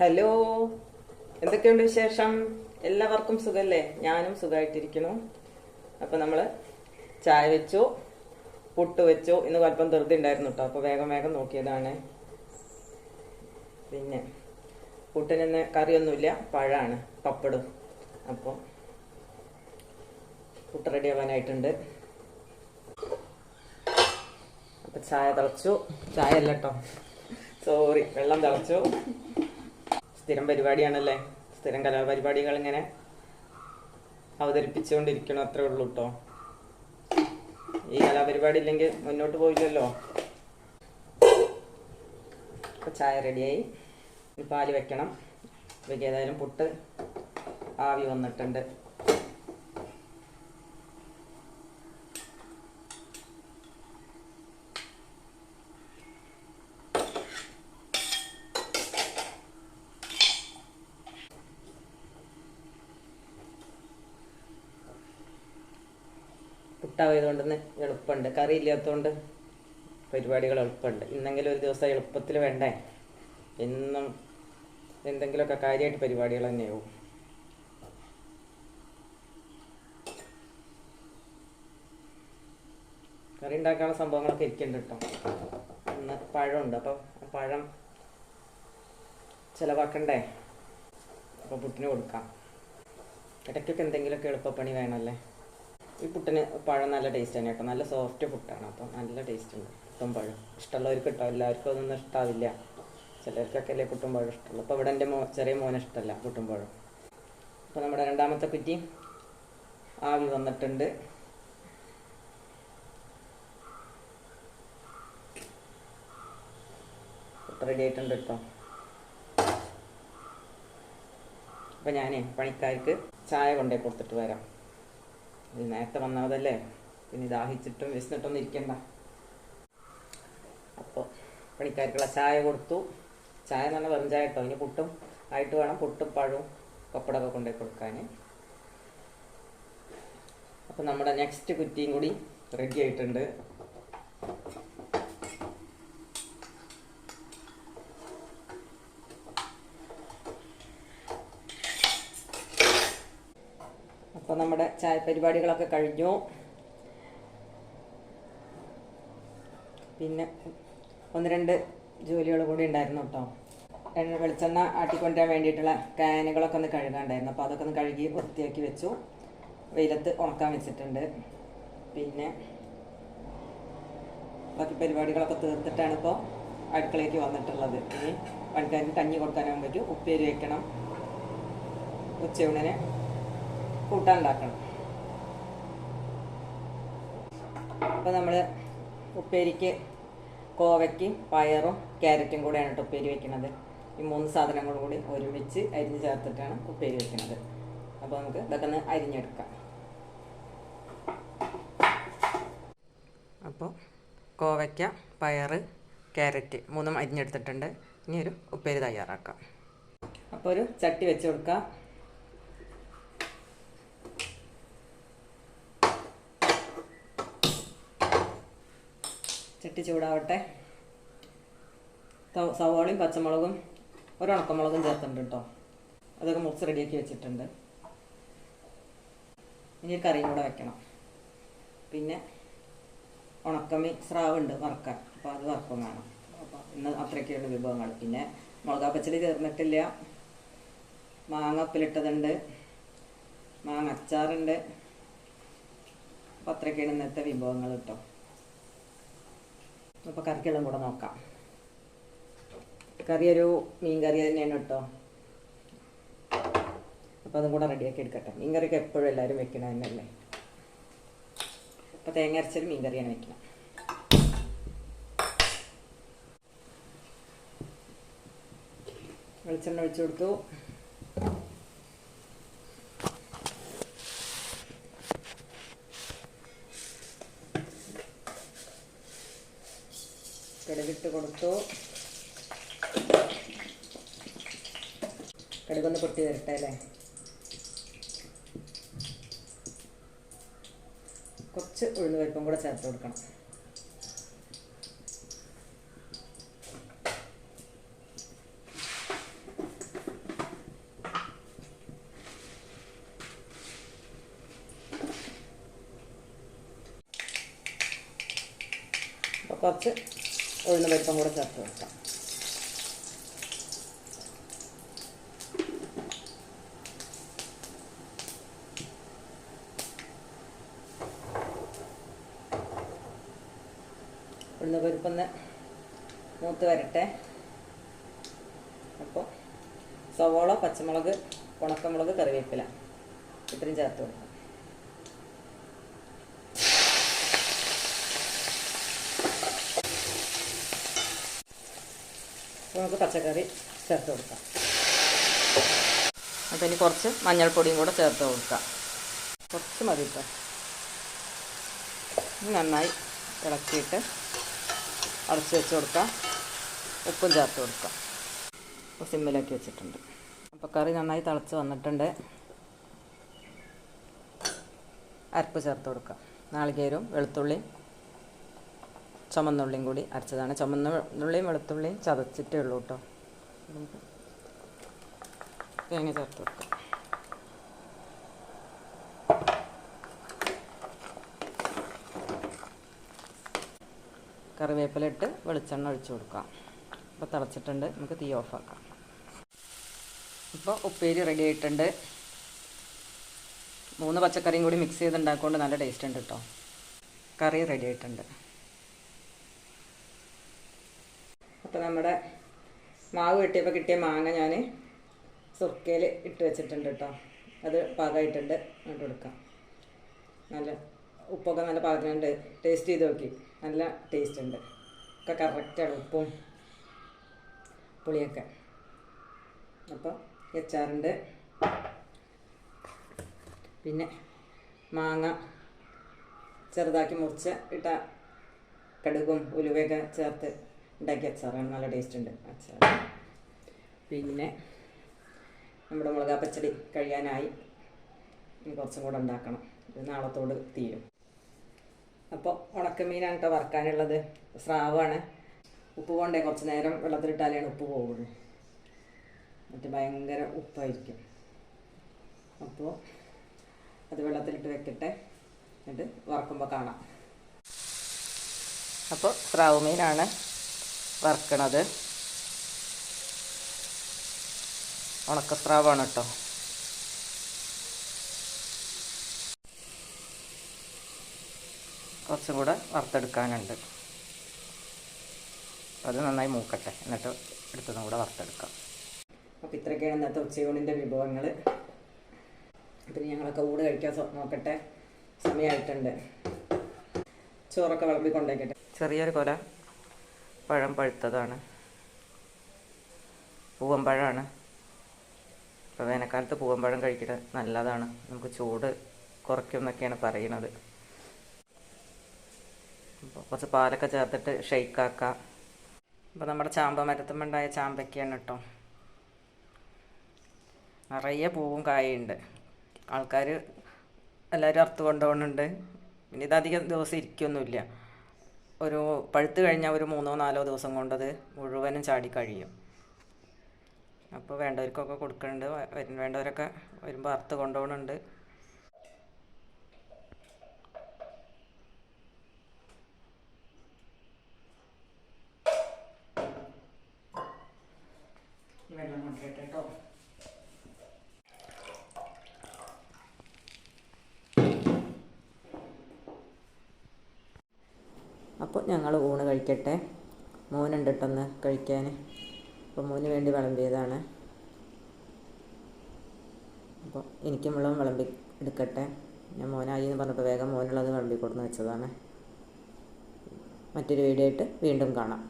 Hello. എന്തൊക്കെയുണ്ട് വിശേഷം? എല്ലാവർക്കും സുഖല്ലേ? ഞാനും സുഖമായിട്ടിരിക്കുന്നു അപ്പൊ നമ്മൾ ചായ വെച്ചു പുട്ട് വെച്ചു. ഇന്ന് കുഴപ്പം ധൃതി ഉണ്ടായിരുന്നു കേട്ടോ അപ്പൊ വേഗം വേഗം നോക്കിയതാണ്. പിന്നെ പുട്ടിന് കറിയൊന്നുമില്ല. പഴമാണ് പപ്പടും. അപ്പോൾ പുട്ട് റെഡി ആവാനായിട്ടുണ്ട്. അപ്പൊ ചായ തിളച്ചു. ചായ അല്ല കേട്ടോ സോറി വെള്ളം തിളച്ചു. സ്ഥിരം പരിപാടിയാണല്ലേ? സ്ഥിരം കലാപരിപാടികൾ ഇങ്ങനെ അവതരിപ്പിച്ചുകൊണ്ടിരിക്കണം അത്രേ ഉള്ളൂ കേട്ടോ ഈ കലാപരിപാടി ഇല്ലെങ്കിൽ മുന്നോട്ട് പോയില്ലല്ലോ. ഇപ്പൊ ചായ റെഡിയായി. പാൽ വെക്കണം. ഇവയ്ക്ക് ഏതായാലും പുട്ട് ആവി വന്നിട്ടുണ്ട്. പുട്ടായതുകൊണ്ട് തന്നെ എളുപ്പമുണ്ട്. കറി ഇല്ലാത്തതുകൊണ്ട് പരിപാടികൾ എളുപ്പമുണ്ട്. ഇന്നെങ്കിലും ഒരു ദിവസം എളുപ്പത്തിൽ വേണ്ടേ? എന്നും എന്തെങ്കിലുമൊക്കെ കാര്യമായിട്ട് പരിപാടികൾ തന്നെയാവും കറി ഉണ്ടാക്കാനുള്ള സംഭവങ്ങളൊക്കെ ഇരിക്കുന്നുണ്ട് കേട്ടോ. ഇന്ന് പഴമുണ്ട്. അപ്പം പഴം ചിലവാക്കണ്ടേ? അപ്പോൾ പുട്ടിന് കൊടുക്കാം. ഇടയ്ക്കൊക്കെ എന്തെങ്കിലുമൊക്കെ എളുപ്പപ്പണി വേണമല്ലേ? ഈ പുട്ടിന് പഴം നല്ല ടേസ്റ്റ് തന്നെ കേട്ടോ. നല്ല സോഫ്റ്റ് പുട്ടാണ്. അപ്പം നല്ല ടേസ്റ്റ് ഉണ്ട്. പുട്ടും പഴം. ഇഷ്ടമുള്ളവർക്ക് കിട്ടും. എല്ലാവർക്കും അതൊന്നും ഇഷ്ടാവില്ല. ചിലർക്കൊക്കെ അല്ലേ പുട്ടും പഴം ഇഷ്ടമുള്ളൂ. അപ്പോൾ ഇവിടെ എന്റെ മോ ചെറിയ മോന് ഇഷ്ടമല്ല പുട്ടും പഴം. അപ്പോൾ നമ്മുടെ രണ്ടാമത്തെ കുറ്റി ആവി വന്നിട്ടുണ്ട്. റെഡി ആയിട്ടുണ്ട് കേട്ടോ. അപ്പം ഞാൻ പണിക്കാർക്ക് ചായ കൊണ്ടേ കൊടുത്തിട്ട് വരാം. നേരത്തെ വന്നതല്ലേ? പിന്നെ ദാഹിച്ചിട്ടും വിശന്നിട്ടൊന്നും ഇരിക്കണ്ട. അപ്പോൾ പണിക്കാർക്കുള്ള ചായ കൊടുത്തു. ചായ പറഞ്ഞാൽ വെറും ചായ കേട്ടോ. ഇനി പുട്ടും ആയിട്ട് വേണം. പുട്ടും പഴവും പപ്പടമൊക്കെ കൊണ്ടുപോയി കൊടുക്കാൻ അപ്പോൾ നമ്മുടെ നെക്സ്റ്റ് കുറ്റിയും കൂടി റെഡി ആയിട്ടുണ്ട് അപ്പോൾ നമ്മുടെ ചായ പരിപാടികളൊക്കെ കഴിഞ്ഞു. പിന്നെ ഒന്ന് രണ്ട് ജോലികൾ കൂടി ഉണ്ടായിരുന്നു കേട്ടോ വെളിച്ചെണ്ണ ആട്ടിക്കൊണ്ടുവരാൻ വേണ്ടിയിട്ടുള്ള കാനുകളൊക്കെ ഒന്ന് കഴുകാണ്ടായിരുന്നു. അപ്പോൾ അതൊക്കെ ഒന്ന് കഴുകി വൃത്തിയാക്കി വെച്ചു. വെയിലത്ത് ഉണക്കാൻ വെച്ചിട്ടുണ്ട്. പിന്നെ ബാക്കി പരിപാടികളൊക്കെ തീർത്തിട്ടാണ് ഇപ്പോൾ അടുക്കളയ്ക്ക് വന്നിട്ടുള്ളത്. ഇനി പണിക്കാർക്ക് കഞ്ഞി കൊടുക്കാനാകുമ്പോഴേക്കും ഉപ്പേരി വയ്ക്കണം ഉച്ചയൂണിന് കൂട്ടാൻ ഉണ്ടാക്കണം. അപ്പോൾ നമ്മൾ ഉപ്പേരിക്ക് കോവയ്ക്കും പയറും ക്യാരറ്റും കൂടെയാണ് കേട്ടോ ഉപ്പേരി വെക്കുന്നത്. ഈ മൂന്ന് സാധനങ്ങളും കൂടി ഒരുമിച്ച് അരിഞ്ഞ് ചേർത്തിട്ടാണ് ഉപ്പേരി വെക്കുന്നത്. അപ്പോൾ നമുക്ക് ഇതൊക്കെ ഒന്ന് അരിഞ്ഞെടുക്കാം. അപ്പോൾ കോവയ്ക്ക പയറ് ക്യാരറ്റ് മൂന്നും അരിഞ്ഞെടുത്തിട്ടുണ്ട്. ഇനി ഒരു ഉപ്പേരി തയ്യാറാക്കാം. അപ്പോൾ ഒരു ചട്ടി വെച്ച് കൊടുക്കാം. ചട്ടി ചൂടാവട്ടെ. സവോളയും പച്ചമുളകും ഒരു ഉണക്കമുളകും ചേർത്തിട്ടുണ്ട് കേട്ടോ അതൊക്കെ മുറിച്ച് റെഡിയാക്കി വെച്ചിട്ടുണ്ട്. ഇനി കറിയും കൂടെ വെക്കണം. പിന്നെ ഉണക്കമീൻ സ്രാവുണ്ട് വറക്കാൻ. അപ്പോൾ അത് വറക്കും വേണം. അപ്പോൾ ഇന്ന് അത്രയൊക്കെയുള്ള വിഭവങ്ങൾ. പിന്നെ മുളകാ പച്ചടി ചേർന്നിട്ടില്ല. മാങ്ങ ഉപ്പിലിട്ടതുണ്ട് മാങ്ങ അച്ചാറുണ്ട്. അപ്പോൾ അത്രയൊക്കെയാണ് ഇന്നത്തെ വിഭവങ്ങൾ കേട്ടോ അപ്പോൾ കറിക്കെല്ലാം കൂടെ നോക്കാം. കറി ഒരു മീൻ കറി തന്നെയാണ് കേട്ടോ. അപ്പോൾ അതും കൂടെ റെഡിയാക്കി എടുക്കട്ടെ. മീൻ കറിയൊക്കെ എപ്പോഴും എല്ലാവരും വെക്കണം തന്നെയല്ലേ അപ്പോൾ തേങ്ങ അരച്ചൊരു മീൻ കറിയാണ് വെക്കണം. വെളിച്ചെണ്ണ ഒഴിച്ചു കൊടുത്തു. കൊടുത്തു. കടുകൊന്ന് പൊട്ടി വരട്ടെ അല്ലേ? കുറച്ച് ഉഴുന്ന് പരിപ്പും കൂടെ ചേർത്ത് കൊടുക്കണം. അപ്പോൾ കുറച്ച് ഉഴുന്ന് പരിപ്പും കൂടെ ചേർത്ത് കൊടുക്കാം. ഒന്ന് പരിപ്പൊന്ന് മൂത്ത് വരട്ടെ. അപ്പോൾ സവോള പച്ചമുളക് ഉണക്കമുളക് കറിവേപ്പില ഇത്രയും ചേർത്ത് കൊടുക്കാം അപ്പോൾ നമുക്ക് പച്ചക്കറി ചേർത്ത് കൊടുക്കാം. അപ്പം ഇനി കുറച്ച് മഞ്ഞൾപ്പൊടിയും കൂടെ ചേർത്ത് കൊടുക്കാം. കുറച്ച് മതി ഇപ്പോൾ നന്നായി ഇളക്കിയിട്ട് അടച്ച് വെച്ച് കൊടുക്കാം. ഉപ്പും ചേർത്ത് കൊടുക്കാം. അപ്പോൾ സിമ്മിലാക്കി വെച്ചിട്ടുണ്ട്. അപ്പോൾ കറി നന്നായി തിളച്ച് വന്നിട്ടുണ്ട്. അരപ്പ് ചേർത്ത് കൊടുക്കാം. നാളികേരവും വെളുത്തുള്ളിയും ചുമന്നുള്ളിയും കൂടി അരച്ചതാണ്. ചുമന്നുള്ളിയും വെളുത്തുള്ളിയും ചതച്ചിട്ടേ ഉള്ളൂ കേട്ടോ തേങ്ങ ചേർത്ത് കൊടുക്കാം. കറിവേപ്പില ഇട്ട് വെളിച്ചെണ്ണ ഒഴിച്ചു കൊടുക്കാം. അപ്പോൾ തിളച്ചിട്ടുണ്ട്. നമുക്ക് തീ ഓഫാക്കാം ഇപ്പോൾ ഉപ്പേരി റെഡി ആയിട്ടുണ്ട്. മൂന്ന് പച്ചക്കറിയും കൂടി മിക്സ് ചെയ്ത് ഉണ്ടാക്കുകൊണ്ട് നല്ല ടേസ്റ്റ് ഉണ്ട് കേട്ടോ കറി റെഡി ആയിട്ടുണ്ട്. അപ്പോൾ നമ്മുടെ മാവ് വെട്ടിയപ്പോൾ കിട്ടിയ മാങ്ങ ഞാൻ സുർക്കയിൽ ഇട്ട് വെച്ചിട്ടുണ്ട് കേട്ടോ അത് പാകമായിട്ടുണ്ട് അങ്ങോട്ട് കൊടുക്കാം. നല്ല ഉപ്പൊക്കെ നല്ല പാകത്തിനുണ്ട്. ടേസ്റ്റ് ചെയ്ത് നോക്കി. നല്ല ടേസ്റ്റ് ഉണ്ട്. ഒക്കെ കറക്റ്റാണ് ഉപ്പും പുളിയൊക്കെ. അപ്പോൾ വെച്ചാറുണ്ട് പിന്നെ മാങ്ങ ചെറുതാക്കി മുറിച്ച് ഇട്ട കടുകും ഉലുവയൊക്കെ ചേർത്ത് ഉണ്ടാക്കിയ അച്ചാറാണ് നല്ല ടേസ്റ്റ് ഉണ്ട് അച്ചാർ പിന്നെ നമ്മുടെ മുളകാ പച്ചടി കഴിയാനായി. കുറച്ചും കൂടെ ഉണ്ടാക്കണം. ഇത് നാളത്തോട് തീരും. അപ്പോൾ ഉണക്കമീനാണ് കേട്ടോ വറക്കാനുള്ളത്. സ്രാവാണ്. ഉപ്പ് പോകണ്ടേ കുറച്ച് നേരം വെള്ളത്തിലിട്ടാലാണ് ഉപ്പ് പോകുള്ളൂ മറ്റേ ഭയങ്കര ഉപ്പായിരിക്കും. അപ്പോൾ അത് വെള്ളത്തിലിട്ട് വെക്കട്ടെ. എന്നിട്ട് വറക്കുമ്പോൾ കാണാം. അപ്പോൾ സ്രാവ് മീനാണ്. വറക്കണത്. ഉണക്ക സ്രാവാണ് കേട്ടോ. കുറച്ചും കൂടെ വറുത്തെടുക്കാനുണ്ട്. അത് നന്നായി മൂക്കട്ടെ. എന്നിട്ട് എടുത്തതും കൂടെ വറുത്തെടുക്കാം. അപ്പോൾ ഇത്രയൊക്കെയാണ് ഇന്നത്തെ ഉച്ചയൂണിന്റെ വിഭവങ്ങൾ പിന്നെ ഞങ്ങളൊക്കെ ഊട് കഴിക്കാൻ നോക്കട്ടെ. സമയമായിട്ടുണ്ട് ചോറൊക്കെ വിളമ്പി കൊണ്ടേക്കട്ടെ ചെറിയൊരു കൊല. പഴം പഴുത്തതാണ്. പൂവമ്പഴമാണ് ഇപ്പോൾ വേനൽക്കാലത്ത് പൂവമ്പഴം കഴിക്കുന്നത് നല്ലതാണ്. നമുക്ക് ചൂട് കുറയ്ക്കും എന്നൊക്കെയാണ് പറയുന്നത്. അപ്പോൾ കുറച്ച് പാലൊക്കെ ചേർത്തിട്ട് ഷെയ്ക്കാക്കാം. അപ്പോൾ നമ്മുടെ ചാമ്പ മരത്തുമ്പോണ്ടായ ചാമ്പയ്ക്കാണ് കേട്ടോ. നിറയെ പൂവും കായുണ്ട്. ആൾക്കാർ എല്ലാവരും അറുത്ത് കൊണ്ടുപോകുന്നുണ്ട്. പിന്നെ ഇതധികം ദിവസം ഇരിക്കൊന്നുമില്ല. ഒരു പഴുത്ത് കഴിഞ്ഞാൽ ഒരു മൂന്നോ നാലോ ദിവസം കൊണ്ടത് മുഴുവനും ചാടി കഴിയും. അപ്പോൾ വേണ്ടവർക്കൊക്കെ കൊടുക്കുന്നുണ്ട് വേണ്ടവരൊക്കെ വരുമ്പോൾ അറുത്ത് കൊണ്ടുപോകുന്നുണ്ട് വെള്ളം കൊണ്ടിട്ട് അപ്പോൾ ഞങ്ങൾ ഊണ് കഴിക്കട്ടെ. മോനുണ്ട് കേട്ടൊന്ന് കഴിക്കാൻ. അപ്പോൾ മോന് വേണ്ടി വിളമ്പിയതാണ്. അപ്പോൾ എനിക്കും വെള്ളം വിളമ്പി എടുക്കട്ടെ. ഞാൻ മോനായി എന്ന് പറഞ്ഞപ്പോൾ വേഗം മോനുള്ളത് വിളമ്പി കൊടുന്ന് വെച്ചതാണ്. മറ്റൊരു വീഡിയോ ആയിട്ട് വീണ്ടും കാണാം.